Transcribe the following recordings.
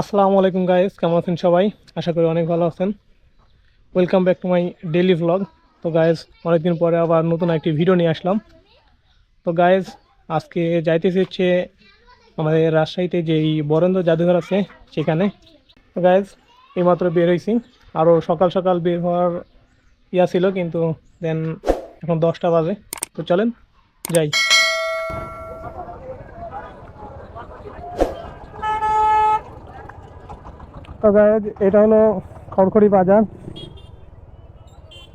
আসসালামু আলাইকুম গাইস কেমন আছেন সবাই? আশা করি অনেক ভালো আছেন। Welcome back to my daily vlog তো গাইজ অনেকদিন পরে আবার নতুন একটি ভিডিও নিয়ে আসলাম। তো গাইজ আজকে যাইতেছি হচ্ছে আমাদের রাজশাহীতে যেই বরেন্দ্র জাদুঘর আছে সেখানে। তো গাইজ এইমাত্র বের হয়েছি আরও সকাল সকাল বের হওয়ার ইয়া ছিল, কিন্তু দেন এখন দশটা বাজে। তো চলেন, যাই। তো এটা হলো খড়খড়ি বাজার।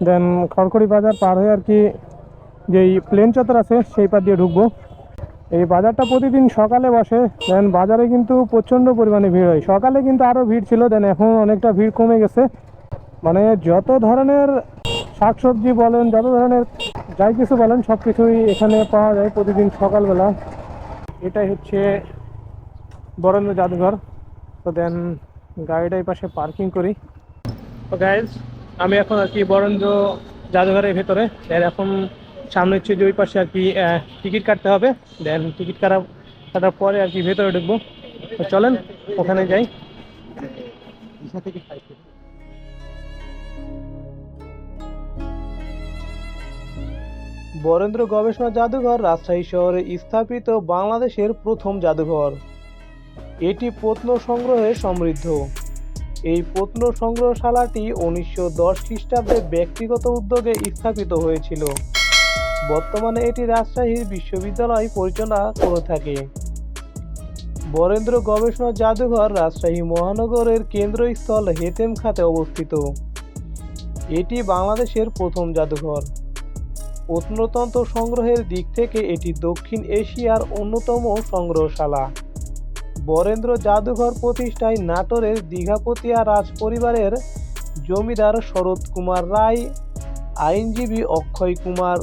দেন খড়খড়ি বাজার পার হয়ে আর কি যেই প্লেন চত্বর আছে, সেই পার দিয়ে ঢুকবো। এই বাজারটা প্রতিদিন সকালে বসে দেন বাজারে কিন্তু প্রচণ্ড পরিমাণে ভিড় হয়। সকালে কিন্তু আরও ভিড় ছিল দেন এখন অনেকটা ভিড় কমে গেছে। মানে যত ধরনের শাকসবজি বলেন, যত ধরনের যাই কিছু বলেন, সব কিছুই এখানে পাওয়া যায় প্রতিদিন সকালবেলা। এটাই হচ্ছে বরেন্দ্র জাদুঘর। তো দেন গাড়িটা এই পাশে পার্কিং করি। তো গাইজ আমি এখন আর কি বরেন্দ্র জাদুঘরের ভেতরে। দেন এখন সামনে হচ্ছে যে ওই পাশে আর কি টিকিট কাটতে হবে। দেন টিকিট কাটা কাটার পরে আর কি ভেতরে ঢুকবো। তো চলেন ওখানে যাই। বরেন্দ্র গবেষণা জাদুঘর রাজশাহী শহরে স্থাপিত বাংলাদেশের প্রথম জাদুঘর। এটি প্রত্ন সংগ্রহে সমৃদ্ধ। এই প্রত্ন সংগ্রহশালাটি উনিশশো দশ খ্রিস্টাব্দে ব্যক্তিগত উদ্যোগে স্থাপিত হয়েছিল। বর্তমানে এটি রাজশাহীর বিশ্ববিদ্যালয় পরিচালনা করে থাকে। বরেন্দ্র গবেষণা জাদুঘর রাজশাহী মহানগরের কেন্দ্রস্থল হেতেম খাতে অবস্থিত। এটি বাংলাদেশের প্রথম জাদুঘর। প্রত্নতন্ত্র সংগ্রহের দিক থেকে এটি দক্ষিণ এশিয়ার অন্যতম সংগ্রহশালা। বরেন্দ্র জাদুঘর প্রতিষ্ঠায় নাটোরের দীঘাপতিয়া রাজ পরিবারের জমিদার শরৎ কুমার রায়, আইনজীবী অক্ষয় কুমার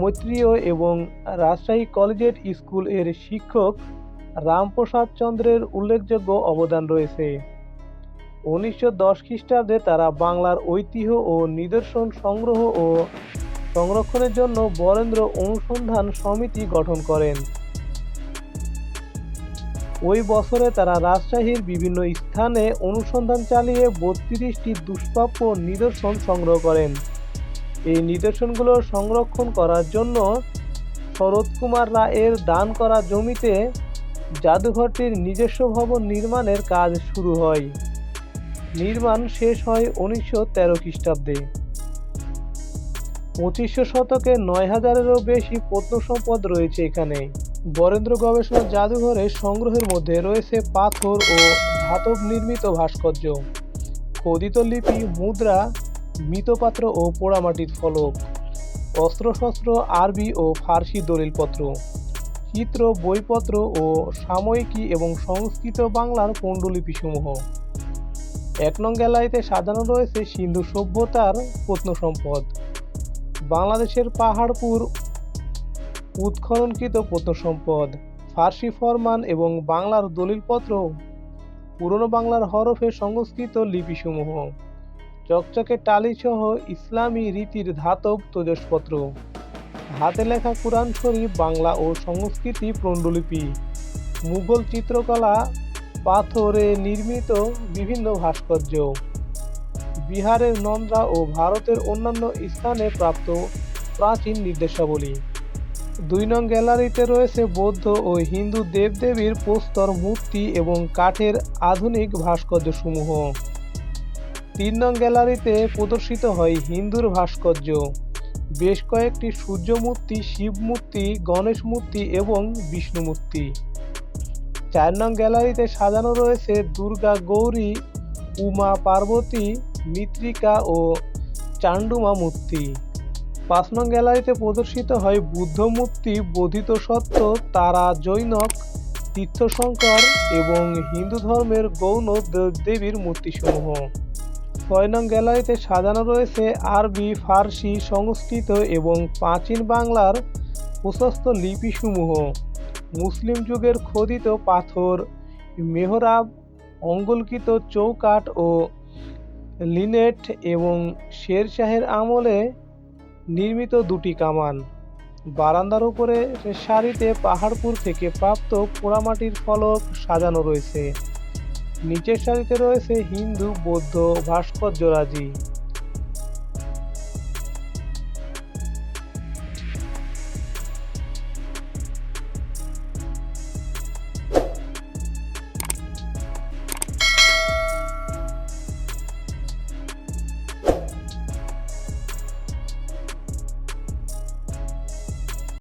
মৈত্রীয় এবং রাজশাহী কলেজিয়েট স্কুলের শিক্ষক রামপ্রসাদ চন্দ্রের উল্লেখযোগ্য অবদান রয়েছে। উনিশশো দশ খ্রিস্টাব্দে তারা বাংলার ঐতিহ্য ও নিদর্শন সংগ্রহ ও সংরক্ষণের জন্য বরেন্দ্র অনুসন্ধান সমিতি গঠন করেন। ওই বছরে তারা রাজশাহীর বিভিন্ন স্থানে অনুসন্ধান চালিয়ে বত্রিশটি দুষ্প্রাপ্য নিদর্শন সংগ্রহ করেন। এই নিদর্শনগুলো সংরক্ষণ করার জন্য শরৎ কুমার রায়ের দান করা জমিতে জাদুঘরটির নিজস্ব ভবন নির্মাণের কাজ শুরু হয়। নির্মাণ শেষ হয় উনিশশো তেরো খ্রিস্টাব্দে। পঁচিশশো শতকে নয় হাজারেরও বেশি প্রত্নসম্পদ রয়েছে এখানে। বরেন্দ্র গবেষণা জাদুঘরে সংগ্রহের মধ্যে রয়েছে পাথর ও ধাতব নির্মিত ভাস্কর্য। খোদিত লিপি, মুদ্রা মৃতপাত্র ও পোড়ামাটির ফলক, অস্ত্রশস্ত্র, আরবি ও ফার্সি দলিলপত্র, চিত্র, বইপত্র ও সাময়িকী এবং সংস্কৃত বাংলার পণ্ডুলিপিসমূহ এক নং গ্যালারিতে সাজানো রয়েছে সিন্ধু সভ্যতার প্রত্নসম্পদ। বাংলাদেশের পাহাড়পুর উৎখননকৃত প্রত্নসম্পদ ফার্সি ফরমান এবং বাংলার দলিলপত্র, পুরনো বাংলার হরফে সংস্কৃত লিপিসমূহ, চকচকে টালিসহ ইসলামী রীতির ধাতব তেজসপত্র। হাতে লেখা কোরআন শরীফ, বাংলা ও সংস্কৃতি প্রণ্ডলিপি, মুঘল চিত্রকলা, পাথরে নির্মিত বিভিন্ন ভাস্কর্য। বিহারের নন্দা ও ভারতের অন্যান্য স্থানে প্রাপ্ত প্রাচীন নির্দেশাবলী। দুই নং গ্যালারিতে রয়েছে বৌদ্ধ ও হিন্দু দেবদেবীর প্রস্তর মূর্তি এবং কাঠের আধুনিক ভাস্কর্যসমূহ। তিন নং গ্যালারিতে প্রদর্শিত হয় হিন্দুর ভাস্কর্য। বেশ কয়েকটি সূর্য মূর্তি, শিব মূর্তি, গণেশ মূর্তি এবং বিষ্ণু মূর্তি। চার নং গ্যালারিতে সাজানো রয়েছে দুর্গা, গৌরী, উমা, পার্বতী মিত্রিকা ও চান্ডুমা মূর্তি। পাঁচ নং গ্যালারিতে প্রদর্শিত হয় বুদ্ধ মূর্তি বোধিত সত্য, তারা জৈনক, তীর্থশঙ্কর এবং হিন্দু ধর্মের গৌণ দেবীর মূর্তিসমূহ। ছয় নং গ্যালারিতে সাজানো রয়েছে আরবি, ফার্সি, সংস্কৃত এবং প্রাচীন বাংলার প্রশস্ত লিপিসমূহ। মুসলিম যুগের খোদিত পাথর, মেহরাব, অঙ্গলকৃত চৌকাঠ ও লিনেট এবং শেরশাহের আমলে নির্মিত দুটি কামান। বারান্দার উপরে সারিতে পাহাড়পুর থেকে প্রাপ্ত পোড়ামাটির ফলক সাজানো রয়েছে। নিচের সারিতে রয়েছে হিন্দু, বৌদ্ধ ভাস্কর্যরাজি